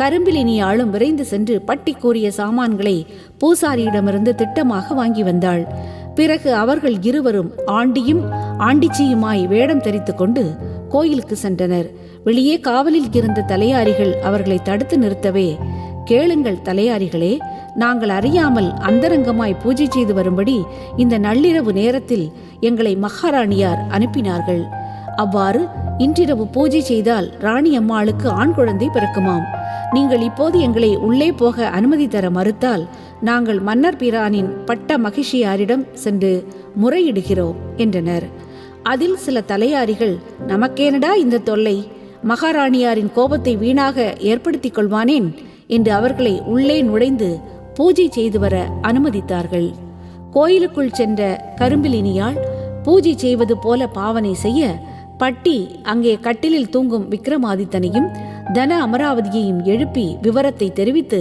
கரும்பிலினி ஆளும் விரைந்து சென்று பட்டி கூறிய சாமான்களை பூசாரியிடமிருந்து திட்டமாக வாங்கி வந்தாள். பிறகு அவர்கள் இருவரும் ஆண்டியும் ஆண்டிச்சியுமாய் வேடம் தரித்துக் கொண்டு கோயிலுக்கு சென்றனர். வெளியே காவலில் இருந்த தலையாரிகள் அவர்களை தடுத்து நிறுத்தவே கேளுங்கள் தலையாரிகளே நாங்கள் அறியாமல் அந்தரங்கமாய் பூஜை செய்து வரும்படி இந்த நள்ளிரவு நேரத்தில் எங்களை மகாராணியார் அனுப்பினார்கள். அவ்வாறு இன்றிரவு பூஜை செய்தால் ராணி அம்மாளுக்கு ஆண் குழந்தை பிறக்குமாம். நீங்கள் இப்போது எங்களை உள்ளே போக அனுமதி தர மறுத்தால் நாங்கள் மன்னர் பிரானின் பட்ட மகிழ்ச்சியாரிடம் சென்று முறையிடுகிறோம் என்றனர். அதில் சில தலையாரிகள் நமக்கேனடா இந்த தொல்லை? மகாராணியாரின் கோபத்தை வீணாக ஏற்படுத்திக் கொள்வானேன்? என்று அவர்களை உள்ளே நுழைந்து பூஜை செய்து வர அனுமதித்தார்கள். கோயிலுக்குள் சென்ற கரும்பிலினியால் பூஜை செய்வது போல பாவனை செய்ய பட்டி அங்கே கட்டிலில் தூங்கும் விக்ரமாதித்தனையும் தன அமராவதியையும் எழுப்பி விவரத்தை தெரிவித்து